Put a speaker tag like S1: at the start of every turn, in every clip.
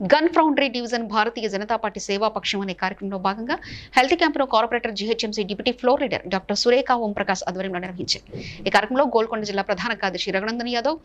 S1: Gun foundry division Bharatiya Janata party సేవా పక్షం అనే కార్యక్రమంలో భాగంగా హెల్త్ క్యాంపులో corporator GHMC deputy floor leader doctor Surekha Omprakash ఆధ్వర్యంలో నిర్వహించారు. ఈ కార్యక్రమంలో గోల్కొండ జిల్లా ప్రధాన కార్యదర్శి Raghunandan Yadav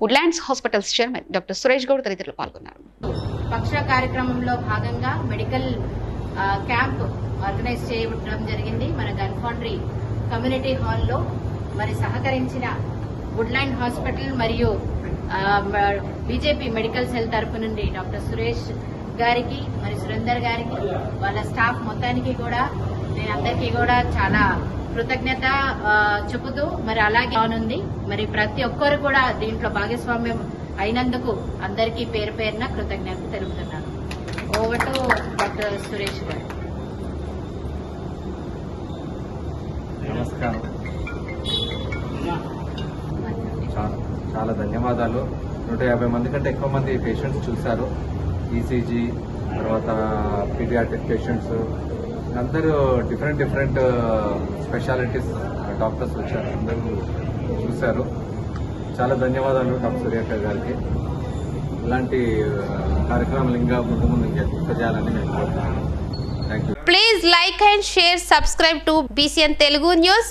S1: Woodlands hospitals chairman doctor Suresh Goud తదితరులు పాల్గొన్నారు.
S2: పక్ష కార్యక్రమంలో భాగంగా మెడికల్ క్యాంప్ ఆర్గనైజ్ చేయడం జరిగింది. మన గన్ ఫౌండరీ కమ్యూనిటీ హాల్లో మరి సహకరించిన వుడ్లాండ్ హాస్పిటల్ మరియు బీజేపీ మెడికల్ సెల్ తరపు నుండి డాక్టర్ సురేష్ గారికి మరి సురేందర్ గారికి వాళ్ళ స్టాఫ్ మొత్తానికి కూడా నేను అందరికీ కూడా చాలా కృతజ్ఞత చెబుతూ మరి అలాగే ఉంది మరి ప్రతి ఒక్కరు కూడా దీంట్లో భాగస్వామ్యం అయినందుకు అందరికీ పేరు పేరున కృతజ్ఞత తెలుపుతున్నాను. ఓవర్ టు డాక్టర్ సురేష్ గారు.
S3: నమస్కారం. చాలా ధన్యవాదాలు. నూట యాభై మంది కంటే ఎక్కువ మంది పేషెంట్స్ చూశారు. ఈసీజీ తర్వాత పీడియాట్రిక్ పేషెంట్స్ అందరూ డిఫరెంట్ డిఫరెంట్ స్పెషాలిటీస్ డాక్టర్స్ వచ్చారు. అందరూ చూశారు. చాలా ధన్యవాదాలు డాక్టర్ సూర్యాకర్ గారికి. ఇలాంటి uh, కార్యక్రమాలు ఇంకా ముందు ముందు ఇంకా చేయాలని నేను కోరుతున్నాను thank you
S4: please like and share subscribe to BCN Telugu news